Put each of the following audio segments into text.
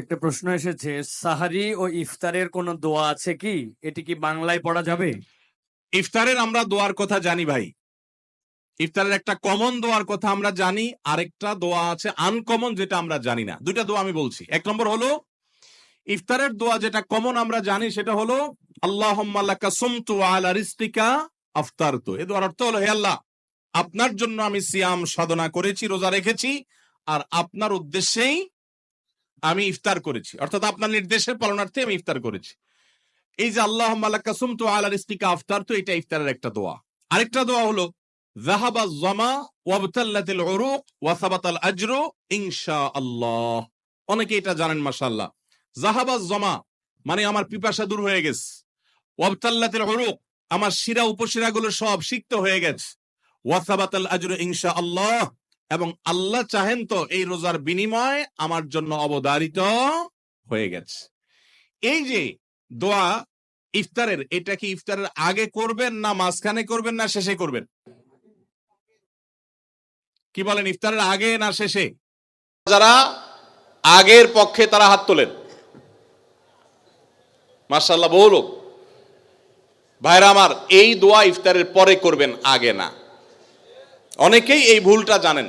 একটা প্রশ্ন এসেছে, সাহারি ও ইফতারের কোনো দোয়া আছে কি? এটি কি বাংলায় পড়া যাবে? ইফতারের আমরা দোয়ার কথা জানি ভাই। ইফতারের একটা কমন দোয়ার কথা আমরা জানি, আরেকটা দোয়া আছে আনকমন যেটা আমরা জানি না। দুইটা দোয়া আমি বলছি। এক নম্বর হলো, ইফতারের দোয়া যেটা কমন আমরা জানি, সেটা হলো আল্লাহ রিস্তিকা আফতারতু। এ দোয়ার অর্থ হলো, হে আল্লাহ, আপনার জন্য আমি সিয়াম সাধনা করেছি, রোজা রেখেছি, আর আপনার উদ্দেশ্যেই আমি ইফতার করেছি। অর্থাৎ আপনার নির্দেশের পালনার্থে আমি ইফতার করেছি। এই যে আল্লাহ মালাকাসুম তো আলা রিস্তিকা আফতার, তো এটা ইফতারের একটা দোয়া। আরেকটা দোয়া হলো জাহাবা জামা ওয়াবতাল্লাতিল উরুক ওয়া সাবাতাল আজরু অনেকে এটা জানেন, মাশাআল্লাহ। জাহাবা জামা মানে আমার পিপাসা দূর হয়ে গেছে। ওয়াবতাল্লাতিল উরুক, আমার শিরা উপশিরাগুলো সব সিক্ত হয়ে গেছে। ওয়া সাবাতাল আজরু ইনশাআল্লাহ। এবং আল্লাহ চাহেন তো এই রোজার বিনিময় আমার জন্য অবদারিত হয়ে গেছে। এই যে দোয়া ইফতারের, এটা কি ইফতারের আগে করবেন না মাঝখানে করবেন না শেষে করবেন? কি বলেন, ইফতারের আগে না শেষে? যারা আগের পক্ষে তারা হাত তোলেন। মার্শাল্লাহ বহু লোক। ভাইরা আমার, এই দোয়া ইফতারের পরে করবেন, আগে না। অনেকেই এই ভুলটা জানেন।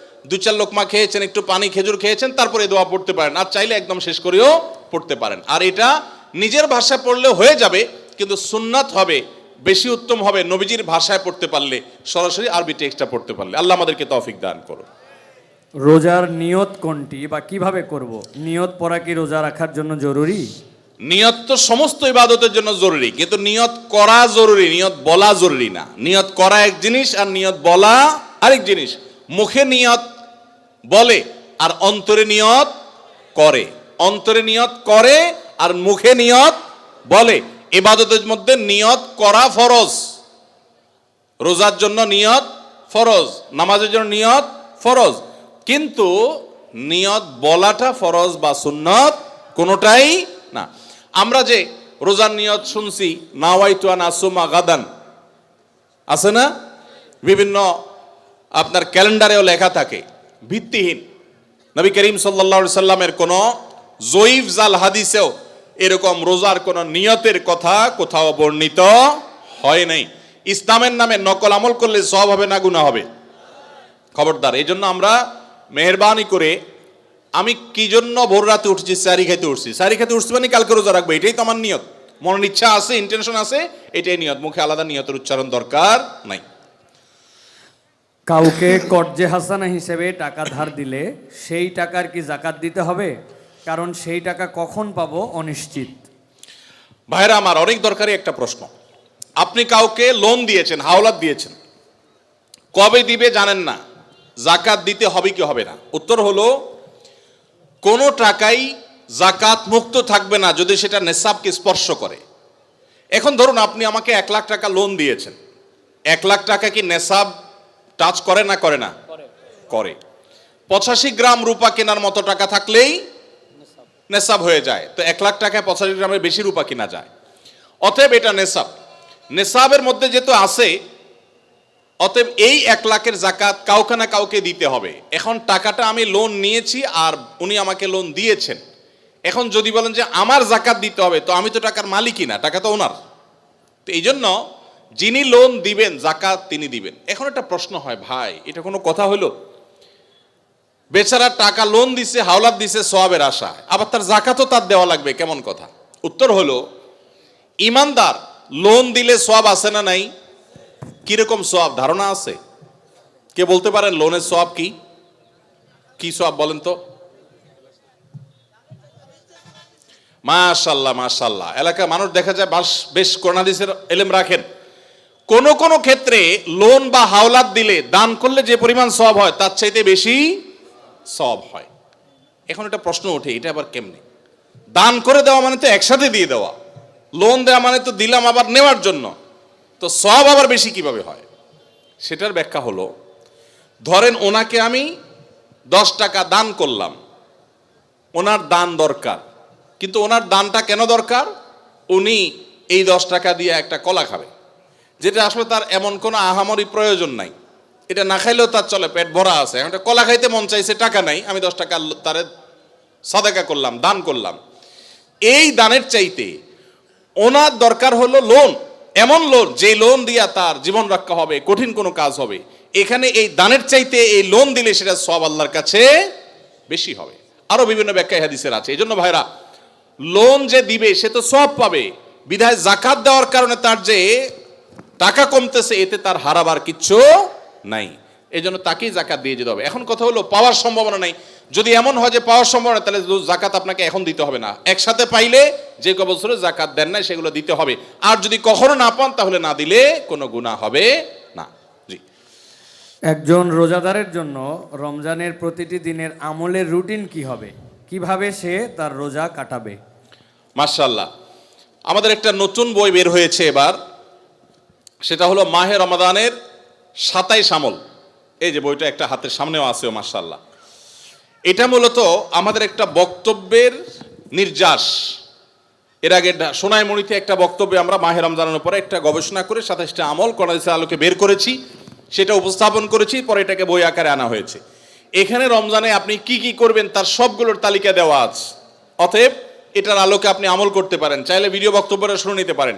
দু চার লোকমা খেয়েছেন একটু পানি খেজুর খেয়েছেন তারপরে দোয়া পড়তে পারেন। আর চাইলে একদম শেষ করেও পড়তে পারেন। আর এটা নিজের ভাষায় পড়লে হয়ে যাবে কিন্তু সুন্নাত হবে বেশি উত্তম হবে নবীজির ভাষায় পড়তে পারলে সরাসরি আরবি টেক্সটটা পড়তে পারলে। আল্লাহ আমাদেরকে তৌফিক দান করো রোজার নিয়ত কোনটি বা কীভাবে করব? নিয়ত পড়া কি রোজা রাখার জন্য জরুরি? নিয়ত তো সমস্ত ইবাদতের জন্য জরুরি কিন্তু নিয়ত করা জরুরি নিয়ত বলা জরুরি না। নিয়ত করা এক জিনিস আর নিয়ত বলা আরেক জিনিস। মুখে নিয়ত বলে, আর অন্তরে নিয়ত করে। অন্তরে নিয়ত করে, আর মুখে নিয়ত বলে। ইবাদতের মধ্যে নিয়ত করা ফরজ। রোজার জন্য নিয়ত ফরজ। নামাজের জন্য নিয়ত ফরজ। কিন্তু নিয়ত বলাটা ফরজ বা সুন্নত কোনোটাই না। আমরা যে রোজার নিয়ত শুনছি নাওয়াইতু আন আসুমা গাদান, আছে না? বিভিন্ন আপনার ক্যালেন্ডারেও লেখা থাকে। ভিত্তিহীন। নবী করিম সাল্লা সাল্লামের কোনো জয়ীফ জাল হাদিসেও এরকম রোজার কোনো নিয়তের কথা কোথাও বর্ণিত হয় নাই। ইসলামের নামে নকল আমল করলে সব হবে না গুণা হবে? খবরদার এই জন্য আমরা মেহরবানি করে আমি কি জন্য ভোর রাতে উঠছি, সারি খেতে উঠছি? সারি খেতে উঠছি মানে কালকে রোজা রাখব, এটাই তো আমার নিয়ত। মনের ইচ্ছা আছে ইন্টেনশন আছে, এটাই নিয়ত। মুখে আলাদা নিয়তের উচ্চারণ দরকার নাই। কাউকে কর্জে হাসানা হিসেবে টাকা ধার দিলে সেই টাকার কি জাকাত দিতে হবে? কারণ সেই টাকা কখন পাবো অনিশ্চিত। ভাইরা আমার অনেক দরকারি একটা প্রশ্ন। আপনি কাউকে লোন দিয়েছেন, হাওলাত দিয়েছেন। কবে দিবে জানেন না। জাকাত দিতে হবে কি হবে না। উত্তর হলো, কোনো টাকাই জাকাত মুক্ত থাকবে না যদি সেটা নেশাবকে স্পর্শ করে। এখন ধরুন আপনি আমাকে এক লাখ টাকা লোন দিয়েছেন। এক লাখ টাকা কি নেশাব টাচ করে না করে না? করে। পঁচাশি গ্রাম রূপা কেনার মতো টাকা থাকলেই নেশাব হয়ে যায়। তো এক লাখ টাকায় পঁচাশি গ্রামের বেশি রূপা কিনা যায়। অতএব এটা নেশাব। নেশাবের মধ্যে যেহেতু আছে অতএব এই এক লাখের জাকাত কাউকে না কাউকে দিতে হবে। এখন টাকাটা আমি লোন নিয়েছি আর উনি আমাকে লোন দিয়েছেন। এখন যদি বলেন যে আমার জাকাত দিতে হবে তো আমি তো টাকার মালিকই না টাকা তো ওনার তো এই জন্য যিনি লোন দিবেন, জাকাত তিনি দিবেন। এখন একটা প্রশ্ন হয়, ভাই, এটা কোনো কথা হলো বেচারা টাকা লোন দিছে, হাওলাত দিছে সোয়াবের আশা আবার তার জাকাতও তার দেওয়া লাগবে, কেমন কথা? উত্তর হলো, ইমানদার লোন দিলে সোয়াব আছে না নাই? কীরকম সোয়াব ধারণা আছে? কে বলতে পারেন লোনের সোয়াব কি? কি সোয়াব বলেন তো? মাশাল্লাহ মাশাল্লাহ। এলাকার মানুষ দেখা যায়, বাস বেশ করোনাদিসের এলেম রাখেন। কোন কোন ক্ষেত্রে লোন বা হাওলাত দিলে দান করলে যে পরিমাণ সব হয়, তার চাইতে বেশি সব হয়। এখন এটা প্রশ্ন ওঠে, এটা আবার কেমনে? দান করে দেওয়া মানে তো একসাথে দিয়ে দেওয়া। লোন দেওয়া মানে তো দিলাম আবার নেওয়ার জন্য। তো সব আবার বেশি কীভাবে হয়? সেটার ব্যাখ্যা হলো, ধরেন ওনাকে আমি দশ টাকা দান করলাম। ওনার দান দরকার। কিন্তু ওনার দানটা কেন দরকার? উনি এই দশ টাকা দিয়ে একটা কলা খাবে। যেটা আসলে তার এমন কোনো আহামরি প্রয়োজন নাই। এটা না খাইলেও তার চলে, পেট ভরা আছে। এখন কলা খাইতে মন চাইছে, টাকা নাই। আমি দশ টাকা তারে সাদাকা করলাম, দান করলাম। এই দানের চাইতে ওনার দরকার হলো লোন এমন লোন যে লোন দিয়া তার জীবন রক্ষা হবে, কঠিন কোনো কাজ হবে। এখানে এই দানের চাইতে এই লোন দিলে সেটা সব আল্লাহর কাছে বেশি হবে। আরও বিভিন্ন ব্যাখ্যা হাদিসের আছে। এই জন্য ভাইরা লোন যে দিবে, সে তো সব পাবে। বিধায় জাকাত দেওয়ার কারণে তার যে টাকা কমতেছে এতে তার হারাবার কিচ্ছু নাই। এই জন্য তাকেই জাকাত দিয়ে যেতে হবে। এখন কথা হলো পাওয়ার সম্ভাবনা নাই। যদি এমন হয় যে পাওয়ার সম্ভাবনা তাহলে জাকাত আপনাকে এখন দিতে হবে না। একসাথে পাইলে যে ক বছরে জাকাত দেন না সেগুলো দিতে হবে। আর যদি কখনো না পান তাহলে না দিলে কোনো গুণা হবে না। জি। একজন রোজাদারের জন্য রমজানের প্রতিটি দিনের আমলের রুটিন কি হবে? কীভাবে সে তার রোজা কাটাবে? মার্শাল্লাহ আমাদের একটা নতুন বই বের হয়েছে এবার। সেটা হলো মাহে রমাদানের সাতাইশ আমল। এই যে বইটা একটা হাতের সামনেও আছে মার্শাল্লাহ এটা মূলত আমাদের একটা বক্তব্যের নির্যাস। এর আগে সোনাইমণিতে একটা বক্তব্যে আমরা মাহে রমজানের উপরে একটা গবেষণা করে সাতাইশটা আমল কনাদিসের আলোকে বের করেছি, সেটা উপস্থাপন করেছি, পরে এটাকে বই আকারে আনা হয়েছে। এখানে রমজানে আপনি কি কি করবেন তার সবগুলোর তালিকা দেওয়া আছে। অতএব এটার আলোকে আপনি আমল করতে পারেন, চাইলে ভিডিও বক্তব্যটা শুনে নিতে পারেন।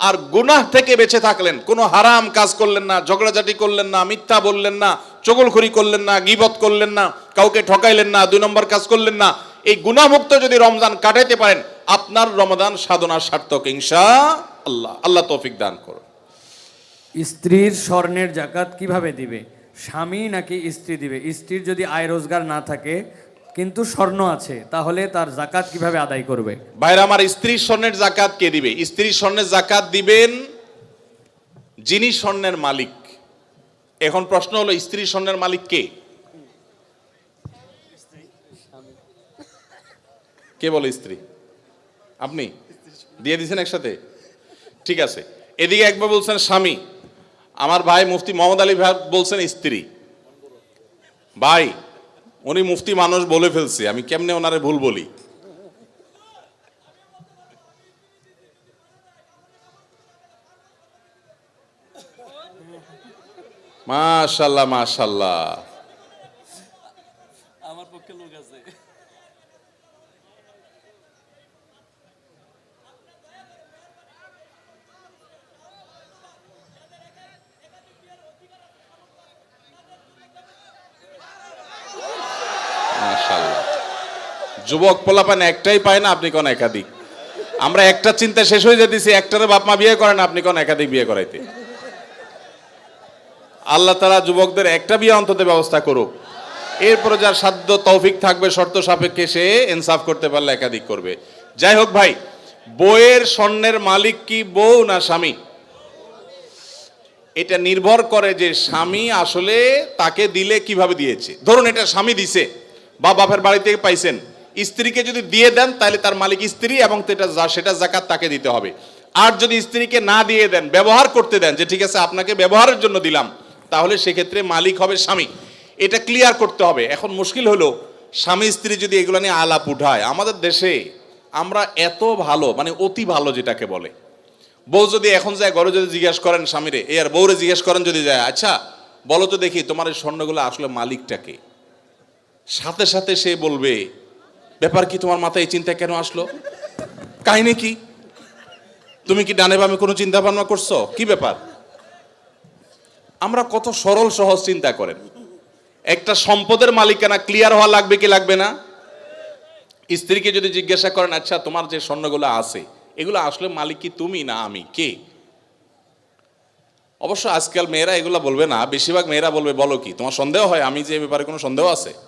আর গুনাহ থেকে বেঁচে থাকলেন। কোনো হারাম কাজ করলেন না, ঝগড়াঝাটি করলেন না, মিথ্যা বললেন না, চগলখড়ি করলেন না, গিবত করলেন না, কাউকে ঠকাইলেন না, দুই নম্বর কাজ করলেন না। এই গুনাহমুক্ত যদি রমজান কাটাইতে পারেন, আপনার রমজান সাধনা সার্থক ইংসা আল্লাহ আল্লাহ তৌফিক দান করুন। স্ত্রীর স্বর্ণের জাকাত কীভাবে দিবে? স্বামী নাকি স্ত্রী দিবে? স্ত্রীর যদি আয় রোজগার না থাকে কিন্তু স্বর্ণ আছে, তাহলে তার জাকাত কীভাবে আদায় করবে? ভাইরা, আমার স্ত্রীর স্বর্ণের জাকাত কে দিবে? স্ত্রীর স্বর্ণের জাকাত দিবেন যিনি স্বর্ণের মালিক। এখন প্রশ্ন হলো, স্ত্রী স্বর্ণের মালিক কে? কে বলে স্ত্রী? আপনি? দিয়ে দিয়েছেন একসাথে? ঠিক আছে। এদিকে একবার বলছেন স্বামী। আমার ভাই মুফতি মোহাম্মদ আলী ভাই বলছেন স্ত্রী। ভাই উনি মুফতি মানুষ বলে ফেলছে আমি কেমনে ওনারে ভুল বলি? মাশাল্লাহ মাশাল্লাহ আমার পক্ষে লোক আছে মাশাল্লাহ যুবক পোলাপান একটাই পায় না, আপনি কোন একাধিক। আমরা একটা চিন্তা শেষ হয়ে যেতেছি, একটারে বাপ মা বিয়ে করেন আপনি কোন একাধিক বিয়ে করাইতে। আল্লাহ তারা যুবকদের একটা বিয়ে অন্তত ব্যবস্থা করুক। এরপরে যার সাধ্য তৌফিক থাকবে, শর্ত সাপেক্ষে সে ইনসাফ করতে পারলে একাধিক করবে। যাই হোক ভাই, বইয়ের স্বর্ণের মালিক কি বউ না স্বামী? এটা নির্ভর করে যে স্বামী আসলে তাকে দিলে কীভাবে দিয়েছে। ধরুন এটা স্বামী দিছে, বা বাপের বাড়ি থেকে পাইছেন। স্ত্রীকে যদি দিয়ে দেন, তাহলে তার মালিক স্ত্রী এবং সেটা জাকাত তাকে দিতে হবে। আর যদি স্ত্রীকে না দিয়ে দেন, ব্যবহার করতে দেন, যে ঠিক আছে, আপনাকে ব্যবহারের জন্য দিলাম, তাহলে সেক্ষেত্রে মালিক হবে স্বামী। এটা ক্লিয়ার করতে হবে। এখন মুশকিল হলো, স্বামী স্ত্রী যদি এগুলো নিয়ে আলাপ উঠায়, আমাদের দেশে আমরা এত ভালো মানে অতি ভালো যেটাকে বলে। বউ যদি এখন যায় ঘরে যদি জিজ্ঞেস করেন স্বামীরে এ আর বউরে জিজ্ঞেস করেন যদি যায় আচ্ছা বলো তো দেখি, তোমার এই স্বর্ণগুলো আসলে মালিকটাকে সাথে সাথে সে বলবে ব্যাপার কি তোমার মাথায় এই চিন্তা কেন আসলো? কাহিনী কি? তুমি কি ডানে বামে কোনো চিন্তা ভাবনা করছ? কি ব্যাপার? আমরা কত সরল সহজ চিন্তা করেন। একটা সম্পদের মালিকানা ক্লিয়ার হওয়া লাগবে কি লাগবে না? স্ত্রীকে যদি জিজ্ঞাসা করেন আচ্ছা তোমার যে স্বর্ণগুলো আছে, এগুলো আসলে মালিক কি তুমি না আমি? কে? অবশ্য আজকাল মেয়েরা এগুলো বলবে না। বেশিরভাগ মেয়েরা বলবে, বলো কি, তোমার সন্দেহ হয়? আমি যে ব্যাপারে কোনো সন্দেহ আছে?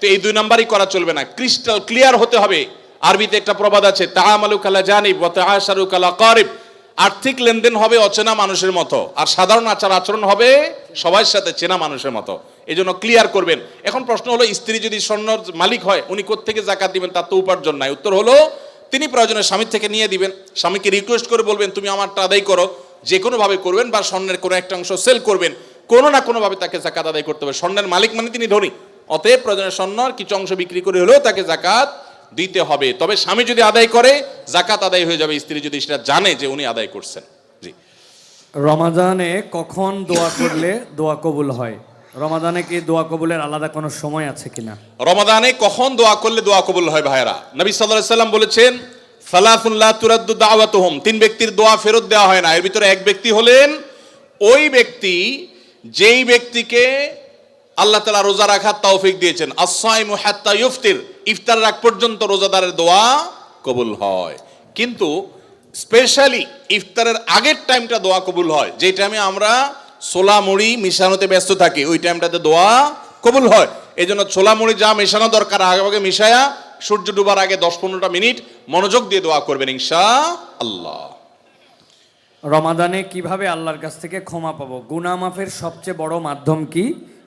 তো এই দুই নাম্বারই করা চলবে না। ক্রিস্টাল ক্লিয়ার হতে হবে। আরবিতে একটা প্রবাদ আছে তাহামালু কালা জানিব কালা কারিব। আর্থিক লেনদেন হবে অচেনা মানুষের মতো, আর সাধারণ আচার আচরণ হবে সবার সাথে চেনা মানুষের মতো। এই জন্য ক্লিয়ার করবেন। এখন প্রশ্ন হলো, স্ত্রী যদি স্বর্ণর মালিক হয়, উনি কোত্থেকে জাকাত দিবেন? তার তো উপার্জন নাই। উত্তর হলো, তিনি প্রয়োজনে স্বামীর থেকে নিয়ে দিবেন। স্বামীকে রিকোয়েস্ট করে বলবেন, তুমি আমারটা আদায় করো। যে কোনোভাবে করবেন বা স্বর্ণের কোনো একটা অংশ সেল করবেন। কোনো না কোনোভাবে তাকে জাকাত আদায় করতে হবে। স্বর্ণের মালিক মানে তিনি ধনী। অতএব প্রয়োজনে স্বর্ণর কিছু অংশ বিক্রি করে হলেও তাকে জাকাত দিতে হবে। তবে স্বামী যদি আদায় করে জাকাত আদায় হয়ে যাবে। স্ত্রী যদি সেটা জানে যে উনি আদায় করছেন। জি। রমাজানে কখন দোয়া করলে দোয়া কবুল হয়? রমাদানে কি দোয়া কবুলের আলাদা কোনো সময় আছে কিনা? রমাদানে কখন দোয়া করলে দোয়া কবুল হয় ভাইরা নবী সাল্লাল্লাহু আলাইহি সাল্লাম বলেছেন সালাফুল্লাহ তুরাদ্দু দাওয়াতুহুম। তিন ব্যক্তির দোয়া ফেরত দেওয়া হয় না। এর ভিতরে এক ব্যক্তি হলেন ওই ব্যক্তি যেই ব্যক্তিকে আল্লাহ তাআলা রোজা রাখার তৌফিক দিয়েছেন। হাত্তা ইফতির ইফতার রাখ পর্যন্ত রোজাদারের দোয়া কবুল হয়। কিন্তু স্পেশালি ইফতারের আগের টাইমটা দোয়া কবুল হয়। যে টাইমে আমরা ছোলা মুড়ি মিশানোতে ব্যস্ত থাকি, ওই টাইমটাতে দোয়া কবুল হয়। এই জন্য ছোলা মুড়ি যা মেশানো দরকার, আগে আগে মিশায়া সূর্য ডুবার আগে দশ পনেরোটা মিনিট মনোযোগ দিয়ে দোয়া করবেন ইনশা আল্লাহ রমাদানে কীভাবে আল্লাহর কাছ থেকে ক্ষমা পাবো? গুনা মাফের সবচেয়ে বড় মাধ্যম কি?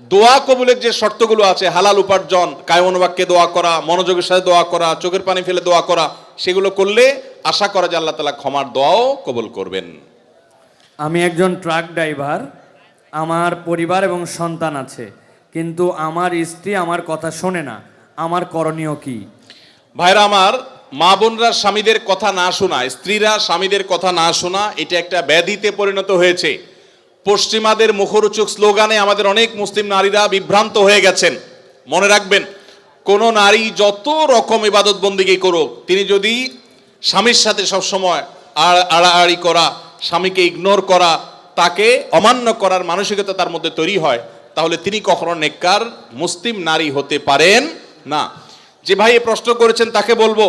দোয়া কবুলের যে শর্তগুলো আছে হালাল উপার্জন কায়মনোবাক্যে দোয়া করা মনোযোগের সাথে দোয়া করা চোখের পানি ফেলে দোয়া করা সেগুলো করলে আশা করা যে আল্লাহ তালা ক্ষমার দোয়াও কবুল করবেন। আমি একজন ট্রাক ড্রাইভার আমার পরিবার এবং সন্তান আছে কিন্তু আমার স্ত্রী আমার কথা শোনে না আমার করণীয় কি? ভাইরা আমার মা বোনরা স্বামীদের কথা না শোনা স্ত্রীরা স্বামীদের কথা না শোনা এটা একটা ব্যাধিতে পরিণত হয়েছে। পশ্চিমাদের মুখরোচক স্লোগানে আমাদের অনেক মুসলিম নারীরা বিভ্রান্ত হয়ে গেছেন। মনে রাখবেন, কোন নারী যত রকম ইবাদত বন্দিগি করুক, তিনি যদি স্বামীর সাথে সবসময় আর আড়াআড়ি করা, স্বামীকে ইগনোর করা, তাকে অমান্য করার মানসিকতা তার মধ্যে তৈরি হয়, তাহলে তিনি কখনো নেককার মুসলিম নারী হতে পারেন না। যে ভাই প্রশ্ন করেছেন, তাকে বলব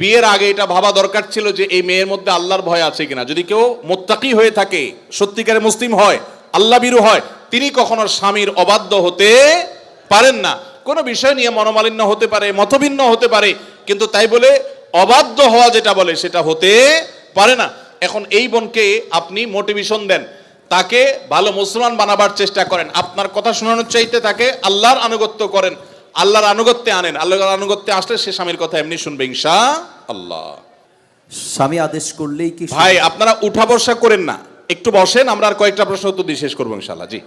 বিয়ের আগে এটা ভাবা দরকার ছিল যে এই মেয়ের মধ্যে আল্লাহর ভয় আছে কিনা। যদি কেউ মোত্তাকি হয়ে থাকে, সত্যিকারে মুসলিম হয় আল্লাহ বিরু হয়, তিনি কখনো স্বামীর অবাধ্য হতে পারেন না। কোনো বিষয় নিয়ে মনোমালিন্য হতে পারে মতভিন্ন হতে পারে, কিন্তু তাই বলে অবাধ্য হওয়া যেটা বলে সেটা হতে পারে না। এখন এই বোনকে আপনি মোটিভেশন দেন, তাকে ভালো মুসলমান বানাবার চেষ্টা করেন। আপনার কথা শোনানোর চাইতে তাকে আল্লাহর আনুগত্য করেন। আল্লাহর আনুগত্যে আনেন। আল্লাহর আনুগত্যে আসলে সে স্বামীর কথা এমনি শুনবে ইনশা আল্লাহ। স্বামী আদেশ করলেই কি ভাই আপনারা উঠা বসা করেন না। একটু বসেন আমরা আর কয়েকটা প্রশ্ন উত্তর দিয়ে শেষ করব ইনশাল্লাহ জি।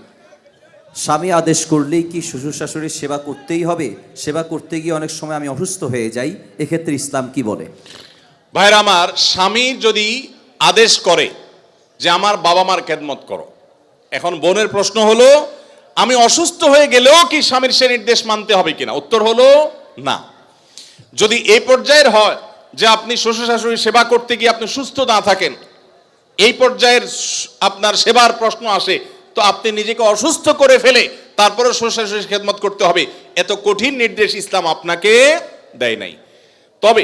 স্বামী আদেশ করলেই কি শ্বশুর শাশুড়ির সেবা করতেই হবে? সেবা করতে গিয়ে অনেক সময় আমি অসুস্থ হয়ে যাই এক্ষেত্রে ইসলাম কি বলে? ভাইরা আমার স্বামী যদি আদেশ করে যে আমার বাবা মার খেদমত করো। এখন বোনের প্রশ্ন হলো আমি অসুস্থ হয়ে গেলেও কি স্বামীর সে নির্দেশ মানতে হবে কিনা? উত্তর হলো না। যদি এই পর্যায়ের হয় যে আপনি শ্বশুর শাশুড়ির সেবা করতে গিয়ে আপনি সুস্থ না থাকেন, এই পর্যায়ের আপনার সেবার প্রশ্ন আসে, তো আপনি নিজেকে অসুস্থ করে ফেলে তারপরে শ্বশুর শাশুড়ির খেদমত করতে হবে। এত কঠিন নির্দেশ ইসলাম আপনাকে দেয় নাই। তবে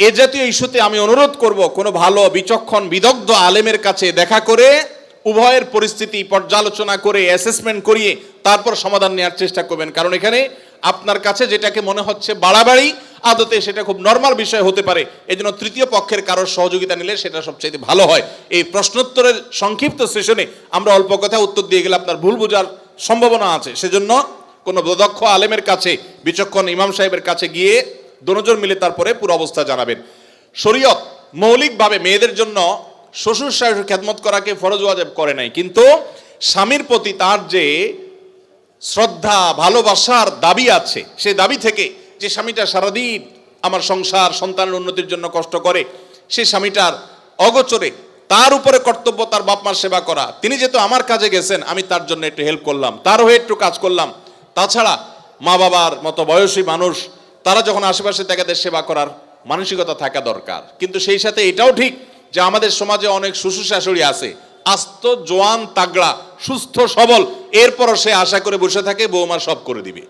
এ জাতীয় ইস্যুতে আমি অনুরোধ করব, কোনো ভালো, বিচক্ষণ, বিদগ্ধ আলেমের কাছে দেখা করে উভয়ের পরিস্থিতি পর্যালোচনা করে অ্যাসেসমেন্ট করিয়ে তারপর সমাধান নেওয়ার চেষ্টা করবেন। কারণ এখানে আপনার কাছে যেটাকে মনে হচ্ছে বাড়াবাড়ি, আদতে সেটা খুব নর্মাল বিষয় হতে পারে। এজন্য তৃতীয় পক্ষের কারোর সহযোগিতা নিলে সেটা সবচেয়ে ভালো হয়। এই প্রশ্নোত্তরের সংক্ষিপ্ত সেশনে আমরা অল্প কথা উত্তর দিয়ে গেলে আপনার ভুল বোঝার সম্ভাবনা আছে। সেজন্য কোনো দক্ষ আলেমের কাছে, বিচক্ষণ ইমাম সাহেবের কাছে গিয়ে দনোজন মিলে তারপরে পুরো অবস্থা জানাবেন। শরীয়ত মৌলিকভাবে মেয়েদের জন্য শ্বশুর শাশুড়ির খেদমত করাকে ফরজ ওয়াজেব করে নাই। কিন্তু স্বামীর প্রতি তার যে শ্রদ্ধা, ভালোবাসার দাবি আছে সে দাবি থেকে যে স্বামীটা সারাদিন আমার সংসার, সন্তানের উন্নতির জন্য কষ্ট করে সে স্বামীটার অগোচরে তার উপরে কর্তব্য তার বাপ মার সেবা করা। তিনি যেহেতু আমার কাজে গেছেন, আমি তার জন্য একটু হেল্প করলাম তার হয়ে একটু কাজ করলাম। তাছাড়া মা বাবার মতো বয়সী মানুষ, তারা যখন আশেপাশে তাদের সেবা করার মানসিকতা থাকা দরকার। কিন্তু সেই সাথে এটাও ঠিক যে আমাদের সমাজে অনেক শ্বশুর শাশুড়ি আছে। আস্ত, জোয়ান, তাগড়া, সুস্থ, সবল। এরপরও সে আশা করে বসে থাকে, বৌমা সব করে দিবে।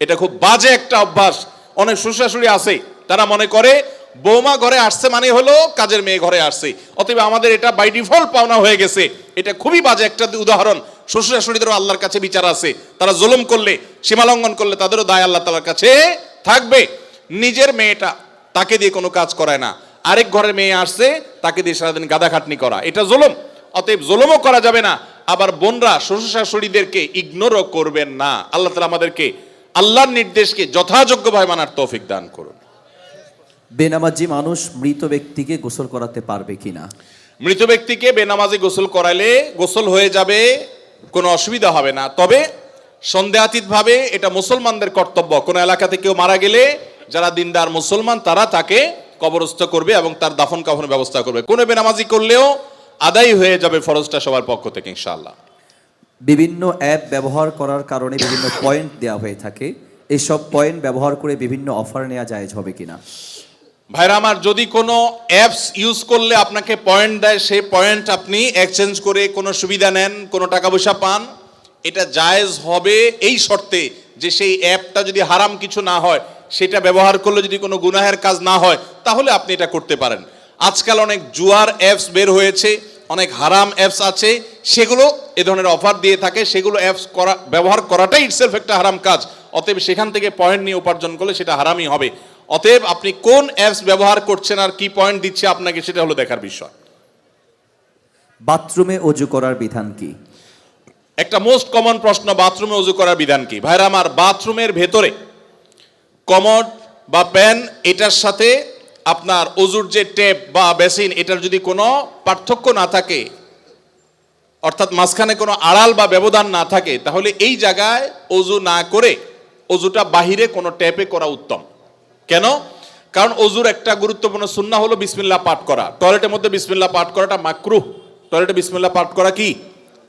এটা খুব বাজে একটা অভ্যাস। অনেক শ্বশুরাশুড়ি আছে, তারা মনে করে, বৌমা ঘরে আসছে মানে হলো কাজের মেয়ে ঘরে আসছে। অতএব আমাদের এটা বাই ডিফল্ট পাওনা হয়ে গেছে। এটা খুবই বাজে একটা উদাহরণ। শ্বশুর শাশুড়িদেরও আল্লাহর কাছে বিচার আছে। তারা জুলুম করলে সীমালঙ্ঘন করলে তাদেরও দায় আল্লাহ তালার কাছে থাকবে। নিজের মেয়েটা তাকে দিয়ে কোনো কাজ করায় না। আরেক ঘরের মেয়ে আসছে তাকে দিয়ে সারাদিন গাদা খাটনি করা। এটা জুলুম। অতএব জুলুমও করা যাবে না। আবার বোনরা শ্বশুর শাশুড়িদেরকে ইগনোরও করবেন না। আল্লাহ তালা আমাদেরকে আল্লাহর নির্দেশকে যথাযোগ্যভাবে মানার তৌফিক দান করুন। বেনামাজি মানুষ মৃত ব্যক্তিকে গোসল করাতে পারবে কিনা? মৃত ব্যক্তিকে বেনামাজি গোসল করাইলে গোসল হয়ে যাবে কোনো অসুবিধা হবে না। তবে সন্দেহাতীতভাবে এটা মুসলমানদের কর্তব্য। কোনো এলাকাতে কেউ মারা গেলে যারা দিনদার মুসলমান তারা তাকে কবরস্থ করবে এবং তার দাফন কাফনের ব্যবস্থা করবে। কোনো বেনামাজি করলেও আদায় হয়ে যাবে ফরজটা সবার পক্ষ থেকে ইনশাআল্লাহ। বিভিন্ন অ্যাপ ব্যবহার করার কারণে বিভিন্ন পয়েন্ট দেওয়া হয়ে থাকে। এইসব পয়েন্ট ব্যবহার করে বিভিন্ন অফার নেওয়া জায়েজ হবে কিনা? ভাইরা আমার যদি কোনো অ্যাপস ইউজ করলে আপনাকে পয়েন্ট দেয় সেই পয়েন্ট আপনি এক্সচেঞ্জ করে কোনো সুবিধা নেন কোনো টাকা পয়সা পান এটা জায়েজ হবে এই শর্তে যে সেই অ্যাপটা যদি হারাম কিছু না হয় সেটা ব্যবহার করলে যদি কোনো গুনাহের কাজ না হয় তাহলে আপনি এটা করতে পারেন। আজকাল অনেক জুয়ার অ্যাপস বের হয়েছে অনেক হারাম অ্যাপস আছে সেগুলো এ ধরনের অফার দিয়ে থাকে সেগুলো অ্যাপস করা ব্যবহার করাটাই ইটসেলফ একটা হারাম কাজ। অতএব সেখান থেকে পয়েন্ট নিয়ে উপার্জন করলে সেটা হারামই হবে। অতএব আপনি কোন অ্যাপস ব্যবহার করছেন আর কি পয়েন্ট দিচ্ছে আপনাকে সেটা হলো দেখার বিষয়। বাথরুমে অজু করার বিধান কি? একটা মোস্ট কমন প্রশ্ন বাথরুমে অজু করার বিধান কি? ভাইরা আমার বাথরুমের ভেতরে কমড বা প্যান এটার সাথে আপনার অজুর যে টেপ বা বেসিন, এটার যদি কোনো পার্থক্য না থাকে, অর্থাৎ মাঝখানে কোনো আড়াল বা ব্যবধান না থাকে, তাহলে এই জায়গায় অজু না করে অজুটা বাহিরে কোনো ট্যাপে করা উত্তম। কেন? কারণ অজুর একটা গুরুত্বপূর্ণ সুন্না হলো বিসমিল্লাহ পাঠ করা। টয়লেটের মধ্যে বিসমিল্লা পাঠ করাটা মাকরু টয়লেটে বিসমিল্লা পাঠ করা কি?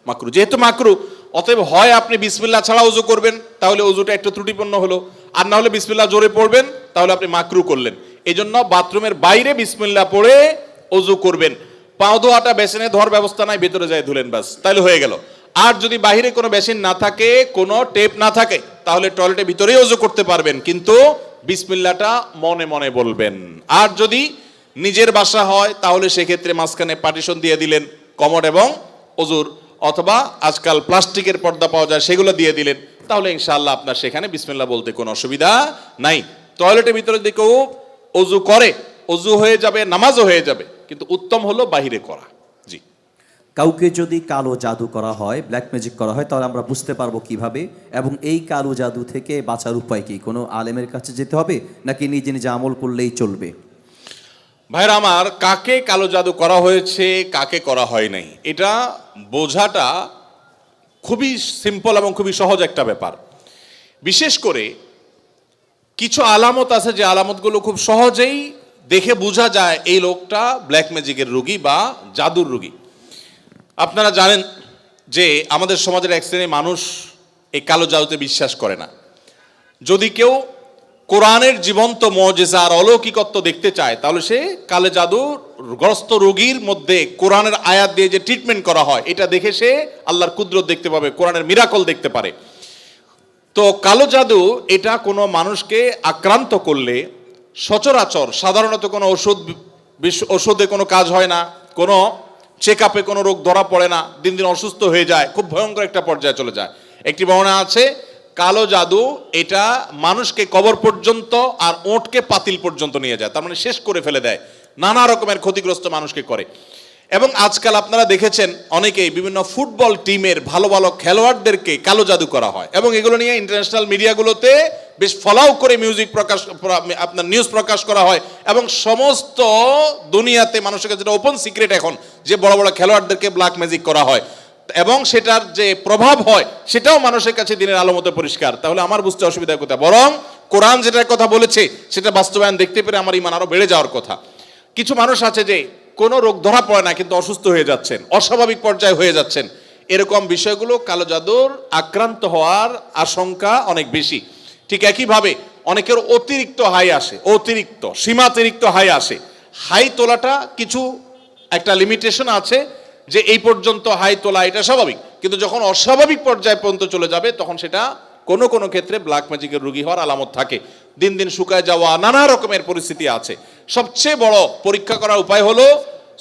মাকরু যেহেতু মাকরু অতএব হয় আপনি বিসমিল্লাহ ছাড়া অজু করবেন, তাহলে অজুটা একটু ত্রুটিপূর্ণ হলো। আর না হলে বিসমিল্লাহ জোরে পড়বেন, তাহলে আপনি মাকরু করলেন। এই জন্য বাথরুমের বাইরে বিসমিল্লাহ পড়ে অজু করবেন। পাও ধোয়াটা বেসিনে ধোয়ার ব্যবস্থা নাই, ভেতরে যায় ধুলেন বাস তাহলে হয়ে গেল। আর যদি বাইরে কোনো বেসিন না থাকে, কোনো টেপ না থাকে, তাহলে টয়লেটের ভিতরেই অজু করতে পারবেন, কিন্তু বিসমিল্লাটা মনে মনে বলবেন। আর যদি নিজের বাসা হয়, তাহলে সেক্ষেত্রে মাঝখানে পার্টিশন দিয়ে দিলেন, কমোড এবং অজুর, অথবা আজকাল প্লাস্টিকের পর্দা পাওয়া যায়, সেগুলো দিয়ে দিলেন। তাহলে ইনশাআল্লাহ আপনার সেখানে বিসমিল্লাহ বলতে কোনো অসুবিধা নাই। টয়লেটের ভিতরে যদি কেউ অজু করে অজু হয়ে যাবে নামাজও হয়ে যাবে কিন্তু উত্তম হলো বাহিরে করা। জি। কাউকে যদি কালো জাদু করা হয় ব্ল্যাক ম্যাজিক করা হয় তাহলে আমরা বুঝতে পারব কীভাবে এবং এই কালো জাদু থেকে বাঁচার উপায় কি? কোনো আলেমের কাছে যেতে হবে নাকি নিজে নিজে আমল করলেই চলবে? ভাইরা আমার কাকে কালো জাদু করা হয়েছে কাকে করা হয় নাই এটা বোঝাটা খুবই সিম্পল এবং খুবই সহজ একটা ব্যাপার। বিশেষ করে কিছু আলামত আছে যে আলামতগুলো খুব সহজেই দেখে বোঝা যায় এই লোকটা ব্ল্যাক ম্যাজিকের রুগী বা জাদুর রুগী। আপনারা জানেন যে আমাদের সমাজের এক শ্রেণির মানুষ এই কালো জাদুতে বিশ্বাস করে না। যদি কেউ কোরআনের জীবন্ত মজেজা আর অলৌকিকত্ব দেখতে চায়, তাহলে সে কালে জাদু গ্রস্ত রোগীর মধ্যে কোরআনের আয়াত দিয়ে যে ট্রিটমেন্ট করা হয়, এটা দেখে সে আল্লাহর কুদরত দেখতে পাবে, কোরআনের মিরাকল দেখতে পারে। তো কালো জাদু এটা কোনো মানুষকে আক্রান্ত করলে সচরাচর সাধারণত কোনো ওষুধ ওষুধে কোনো কাজ হয় না, কোনো চেক আপে কোনো রোগ ধরা পড়ে না, দিন দিন অসুস্থ হয়ে যায়, খুব ভয়ঙ্কর একটা পর্যায়ে চলে যায়। একটি বর্ণনা আছে কালো জাদু, এটা মানুষকে কবর পর্যন্ত আর ওঁটকে পাতিল পর্যন্ত নিয়ে যায়। তার মানে শেষ করে ফেলে দেয়। নানা রকমের ক্ষতিগ্রস্ত মানুষকে করে। এবং আজকাল আপনারা দেখেছেন অনেকেই বিভিন্ন ফুটবল টিমের ভালো ভালো খেলোয়াড়দেরকে কালো জাদু করা হয়। এবং এগুলো নিয়ে ইন্টারন্যাশনাল মিডিয়াগুলোতে বেশ ফলাও করে মিউজিক প্রকাশ আপনার নিউজ প্রকাশ করা হয়। এবং সমস্ত দুনিয়াতে মানুষের কাছে ওপেন সিক্রেট এখন, যে বড় বড় খেলোয়াড়দেরকে ব্ল্যাক ম্যাজিক করা হয়। এবং সেটার যে প্রভাব হয়, সেটাও মানুষের কাছে দিনের আলো মতো পরিষ্কার। তাহলে আমার বুঝতে অসুবিধা কোথায়? বরং কোরআন যেটার কথা বলেছে, সেটা বাস্তবায়ন দেখতে পেরে আমার ইমান আরও বেড়ে যাওয়ার কথা। কিছু মানুষ আছে যে কোনো রোগ ধরা পড়ে না, কিন্তু অসুস্থ হয়ে যাচ্ছেন, অস্বাভাবিক পর্যায়ে হয়ে যাচ্ছেন। এরকম বিষয়গুলো কালো জাদুর আক্রান্ত হওয়ার আশঙ্কা অনেক বেশি। ঠিক একইভাবে অনেকের অতিরিক্ত হাই আসে, অতিরিক্ত, সীমাতিরিক্ত হাই আসে। হাই তোলাটা কিছু একটা লিমিটেশন আছে যে এই পর্যন্ত হাই তোলা এটা স্বাভাবিক। কিন্তু যখন অস্বাভাবিক পর্যায়ে পর্যন্ত চলে যাবে, তখন সেটা কোনো কোনো ক্ষেত্রে ব্ল্যাক ম্যাজিকের রুগী হওয়ার আলামত থাকে। দিন দিন শুকায় যাওয়া নানা রকমের পরিস্থিতি আছে। সবচেয়ে বড় পরীক্ষা করার উপায় হলো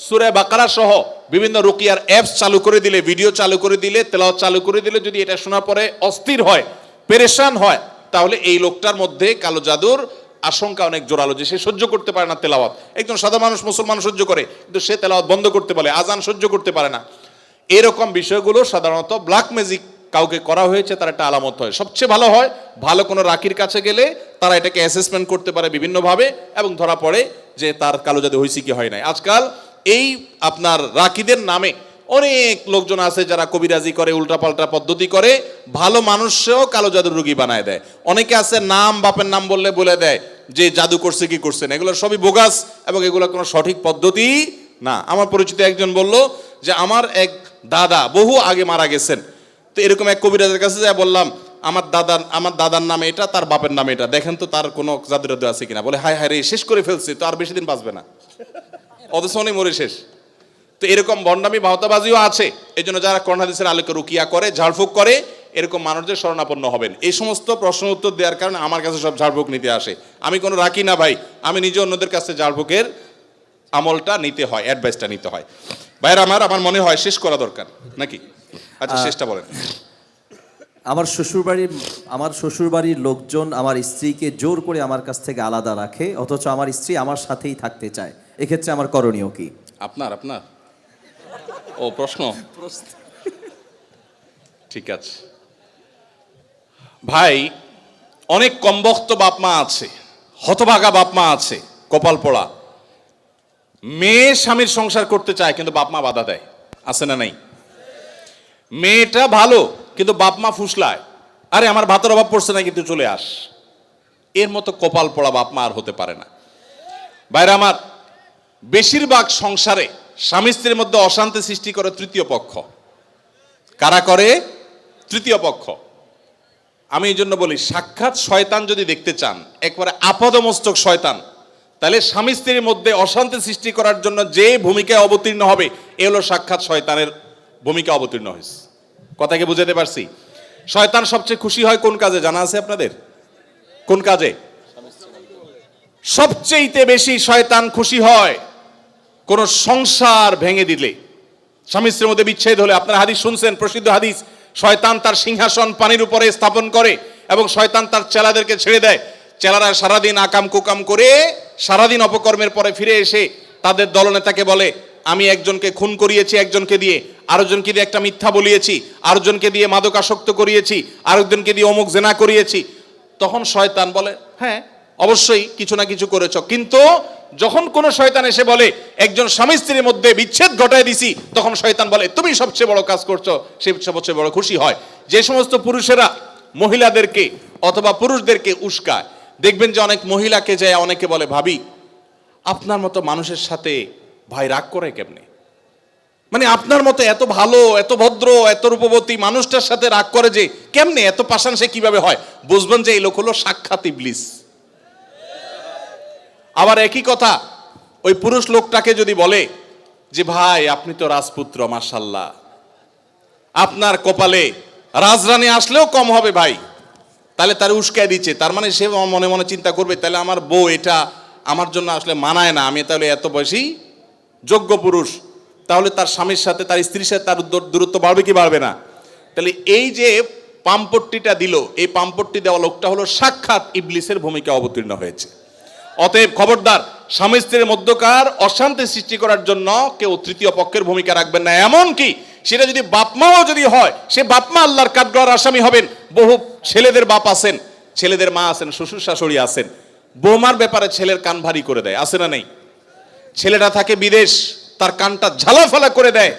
সুরে বাকারা সহ বিভিন্ন রুকিয়ার অ্যাপস চালু করে দিলে ভিডিও চালু করে দিলে তেলাও চালু করে দিলে যদি এটা শোনার পরে অস্থির হয়, পেরেশান হয়, তাহলে এই লোকটার মধ্যে কালো জাদুর আশঙ্কা অনেক জোরালো যে সে সহ্য করতে পারে না তেলাওয়াত। একজন সাদা মানুষ মুসলমান সহ্য করে, কিন্তু সে তেলাওয়াত বন্ধ করতে পারে আজান সহ্য করতে পারে না। এরকম বিষয়গুলো সাধারণত ব্ল্যাক ম্যাজিক কাউকে করা হয়েছে, তার একটা আলামত হয়। সবচেয়ে ভালো হয়, ভালো কোনো রাকির কাছে গেলে তারা এটাকে অ্যাসেসমেন্ট করতে পারে বিভিন্নভাবে এবং ধরা পড়ে যে তার কালো জাদু হয়েছে কি হয় নাই। আজকাল এই আপনার রাকিদের নামে অনেক লোকজন আছে যারা কবিরাজি করে, উল্টাপাল্টা পদ্ধতি করে, ভালো মানুষও কালো জাদুর রুগী বানায় দেয়। অনেকে আছে নাম, বাপের নাম বললে বলে দেয় যে, জাদু করছে, কি করছে না? এগুলো সবই বোগাস এবং এগুলো কোনো সঠিক পদ্ধতি না। আমার পরিচিত একজন বলল যে, আমার এক দাদা বহু আগে মারা গেছেন। তো এরকম এক কবিরাজের কাছে যা বললাম, আমার দাদার আমার দাদার নামে এটা, তার বাপের নামে এটা। দেখেন তো তার কোনো জাদু আছে কিনা। বলে, হায় হায় রে, শেষ করে ফেলছে, তো আর বেশি দিন বাঁচবে না। অথচ উনি মরে শেষ। তো এরকম বন্ডামি ভাওতাবাজিও আছে। এই জন্য যারা কর্ণাদিসের আলোকে রুকিয়া করে ঝাড়ফুঁক করে এরকম মানুষদের শরণাপন্ন হবেন। এই সমস্ত প্রশ্ন উত্তর দেওয়ার কারণে আমার কাছে সব ঝাড়ফুঁক নিতে আসে। আমি কোনো রাখি না ভাই আমি নিজে অন্যদের কাছে ঝাড়ফুঁকের আমলটা নিতে হয় অ্যাডভাইসটা নিতে হয়। ভাইয়ের আমার আমার মনে হয় শেষ করা দরকার নাকি? আচ্ছা শেষটা বলেন। আমার শ্বশুরবাড়ির আমার শ্বশুরবাড়ির লোকজন আমার স্ত্রীকে জোর করে আমার কাছ থেকে আলাদা রাখে অথচ আমার স্ত্রী আমার সাথেই থাকতে চায়। এক্ষেত্রে আমার করণীয় কি? আপনার আপনার? ও প্রশ্ন? ঠিক আছে। ভাই অনেক কমবক্ত বাপ মা আছে হতভাগা বাপ মা আছে কপাল পোড়া। মেয়ে স্বামীর সংসার করতে চায় কিন্তু বাপ মা বাধা দেয়। আছে না নাই? মেয়েটা ভালো কিন্তু বাপ মা ফুসলায়। আরে আমার ভাতের অভাব পড়ছে না কিন্তু চলে আস। এর মতো কপাল পড়া বাপ মা আর হতে পারে না। বাইরে আমার বেশিরভাগ সংসারে স্বামী স্ত্রীর মধ্যে অশান্তি সৃষ্টি করে তৃতীয় পক্ষ। কারা করে? তৃতীয় পক্ষ। আমি এই জন্য বলি, সাক্ষাৎ শয়তান যদি দেখতে চান, একবারে আপদমস্তক শয়তান, তাহলে স্বামী স্ত্রীর মধ্যে অশান্তি সৃষ্টি করার জন্য যে ভূমিকায় অবতীর্ণ হবে, এ হলো সাক্ষাৎ শয়তানের ভূমিকা অবতীর্ণ হয়েছে। কথাকে বুঝাতে পারছি? শয়তান সবচেয়ে খুশি হয় কোন কাজে, জানা আছে আপনাদের? কোন কাজে? সবচেয়েতে বেশি শয়তান খুশি হয় কোন সংসার ভেঙে দিলে, স্বামী স্ত্রীর মধ্যে বিচ্ছেদ হলে আপনারা হাদিস শুনছেন, প্রসিদ্ধ হাদিস, শয়তান তার সিংহাসন পানির উপরে স্থাপন করে এবং শয়তান তার চেলাদেরকে ছেড়ে দেয়। চেলারা সারাদিন আকাম কুকাম করে সারাদিন অপকর্মের পরে ফিরে এসে তাদের দলনেতাকে বলে, আমি একজনকে খুন করিয়েছি, একজনকে দিয়ে আরেকজনকে দিয়ে একটা মিথ্যা বলিয়েছি, আরেকজনকে দিয়ে মাদকাসক্ত করিয়েছি, আরেকজনকে দিয়ে অমুক জেনা করিয়েছি। তখন শয়তান বলে হ্যাঁ অবশ্যই কিছু না কিছু করেছ। কিন্তু যখন কোন শয়তান এসে বলে, একজন স্বামী স্ত্রীর মধ্যে বিচ্ছেদ ঘটায় দিছি তখন শয়তান বলে, তুমি সবচেয়ে বড় কাজ করছ, সে সবচেয়ে বড় খুশি হয়। যে সমস্ত পুরুষেরা মহিলাদেরকে অথবা পুরুষদেরকে উস্কায়, দেখবেন যে অনেক মহিলাকে যায় অনেকে বলে, ভাবি, আপনার মতো মানুষের সাথে ভাই রাগ করে কেমনে? মানে আপনার মতো এত ভালো, এত ভদ্র, এত রূপবতী মানুষটার সাথে রাগ করে যে, কেমনে? এত পাশান সে কীভাবে হয়? বুঝবেন যে এই লোক হলো সাক্ষাৎ ইবলিস। আবার একই কথা, ওই পুরুষ লোকটাকে যদি বলে যে, ভাই, আপনি তো রাজপুত্র মার্শাল্লাহ আপনার কপালে রাজরানী আসলেও কম হবে ভাই। তাহলে তার উস্কায় দিচ্ছে। তার মানে সে মনে মনে চিন্তা করবে, তাহলে আমার বউ এটা আমার জন্য আসলে মানায় না। আমি তাহলে এত বয়সী যোগ্য পুরুষ। তাহলে তার স্বামীর সাথে, তার স্ত্রীর সাথে তার দূরত্ব বাড়বে কি বাড়বে না? তাহলে এই যে পাম্পট্টিটা দিল, এই পাম্পট্টি দেওয়া লোকটা হলো সাক্ষাৎ ইবলিসের ভূমিকা অবতীর্ণ হয়েছে। অতএব খবরদার, স্বামী স্ত্রীর মধ্যকার অশান্তি সৃষ্টি করার জন্য কেউ তৃতীয় পক্ষের ভূমিকা রাখবেন না। এমন কি সেটা যদি বাপমাও যদি হয়, সে বাপমা আল্লাহর কাঠগড়ার আসামি হবেন। বহু ছেলেদের বাপ আছেন, ছেলেদের মা আছেন, শ্বশুর শাশুড়ি আছেন। বৌমার ব্যাপারে ছেলের কান ভারী করে দেয়, আছে না নেই? ছেলেটা থাকে বিদেশ, তার কানটা ঝালাফালা করে দেয়।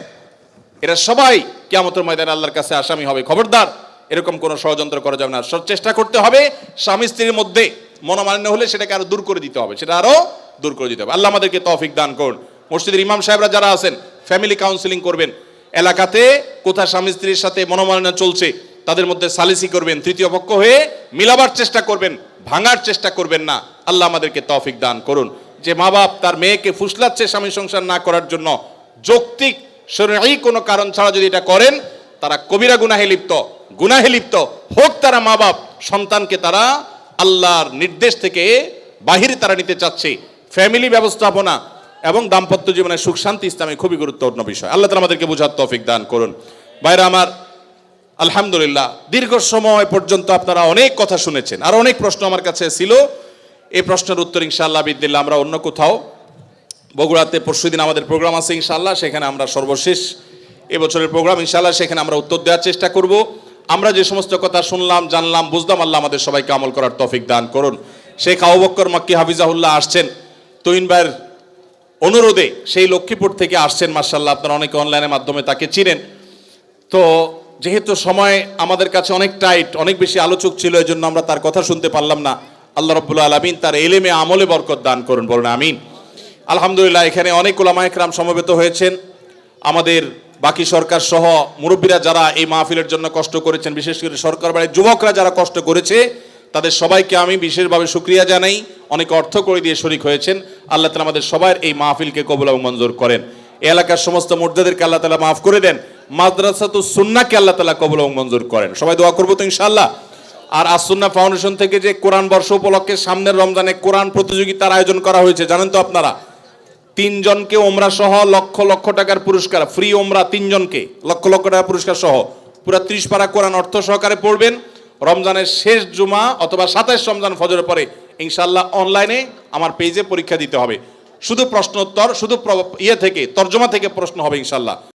এরা সবাই কিয়ামতের ময়দানে আল্লাহর কাছে আসামি হবে। খবরদার, এরকম কোনো ষড়যন্ত্র করা যাবে না। সব চেষ্টা করতে হবে স্বামী স্ত্রীর মধ্যে মনোমালিন্য হলে সেটাকে আরও দূর করে দিতে হবে, সেটা আরও দূর করে দিতে হবে। আল্লাহ আমাদেরকে তৌফিক দান করুন। মসজিদের ইমাম সাহেবরা যারা আছেন ফ্যামিলি কাউন্সিলিং করবেন, এলাকাতে কোথায় স্বামী স্ত্রীর সাথে মনোমালিন্য চলছে, তাদের মধ্যে সালিসি করবেন, তৃতীয় পক্ষ হয়ে মিলাবার চেষ্টা করবেন, ভাঙার চেষ্টা করবেন না, আল্লাহ আমাদেরকে তৌফিক দান করুন। যে মা বাপ তার মেয়েকে ফুসলাচ্ছে স্বামী সংসার না করার জন্য, যৌক্তিক শরীরই কোনো কারণ ছাড়া যদি এটা করেন, তারা কবিরা গুনাহে লিপ্ত গুনাহে লিপ্ত, হোক তারা মা বাপ সন্তানকে তারা আল্লাহর নির্দেশ থেকে বাহিরে তারা নিতে চাচ্ছে। ফ্যামিলি ব্যবস্থাপনা এবং দাম্পত্য জীবনের সুখ, শান্তি ইসলামে খুবই গুরুত্বপূর্ণ বিষয়। আল্লাহ তালা আমাদেরকে বোঝার তৌফিক দান করুন। বাইরে আমার, আলহামদুলিল্লাহ, দীর্ঘ সময় পর্যন্ত আপনারা অনেক কথা শুনেছেন। আর অনেক প্রশ্ন আমার কাছে ছিল। এই প্রশ্নের উত্তর ইনশাআল্লাহ বিদিল্লা আমরা অন্য কোথাও। বগুড়াতে পরশুদিন আমাদের প্রোগ্রাম আছে ইনশাআল্লাহ, সেখানে আমরা সর্বশেষ এবছরের প্রোগ্রাম, ইনশাআল্লাহ সেখানে আমরা উত্তর দেওয়ার চেষ্টা করব। আমরা যে সমস্ত কথা শুনলাম, জানলাম, বুঝলাম, আল্লাহ আমাদের সবাইকে আমল করার তৌফিক দান করুন। শেখ আবু বক্কর মাক্কি হাফিজাহুল্লাহ আসছেন। তুইন ভাইয়ের অনুরোধে সেই লক্ষ্মীপুর থেকে আসছেন মার্শাল্লাহ আপনারা অনেকে অনলাইনের মাধ্যমে তাকে চিনেন। তো যেহেতু সময় আমাদের কাছে অনেক টাইট, অনেক বেশি আলোচক ছিল এই জন্য আমরা তার কথা শুনতে পারলাম না। আল্লাহ রব্বুল আলমিন তার এলেমে আমলে বরকত দান করুন, বলুন, আমিন। আলহামদুলিল্লাহ, এখানে অনেক ওলামায়করাম সমবেত হয়েছেন। আমাদের বাকি সরকার সহ মুরব্বীরা যারা এই মাহফিলের জন্য কষ্ট করেছেন, বিশেষ করে সরকার বাড়ির যুবকরা যারা কষ্ট করেছে, তাদের সবাইকে আমি বিশেষভাবে সুক্রিয়া জানাই। অনেক অর্থ করে দিয়ে শরিক হয়েছেন। আল্লাহ তালা আমাদের সবার এই মাহফিলকে কবুল এবং মঞ্জুর করেন। এলাকার সমস্ত মর্যাদাদেরকে আল্লাহ তালা মাফ করে দেন। মাদ্রাসা তো সুন্নাকে আল্লাহ তালা কবুল এবং মঞ্জুর করেন। সবাই দোয়া করব তো ইনশাল্লাহ আর আসুন্না ফাউন্ডেশন থেকে যে কোরআন বর্ষ উপলক্ষে সামনের রমজানে কোরআন প্রতিযোগিতার আয়োজন করা হয়েছে, জানেন তো আপনারা? তিনজনকে ওমরা সহ লক্ষ লক্ষ টাকার পুরস্কার, ফ্রি ওমরা তিনজনকে, লক্ষ লক্ষ টাকার পুরস্কার সহ। পুরা ত্রিশ পারা কোরআন অর্থ সহকারে পড়বেন। রমজানের শেষ জুমা অথবা সাতাশ রমজান ফজরের পরে ইনশাল্লাহ অনলাইনে আমার পেজে পরীক্ষা দিতে হবে। শুধু প্রশ্নোত্তর, শুধু ইয়ে থেকে, তর্জমা থেকে প্রশ্ন হবে ইনশাল্লাহ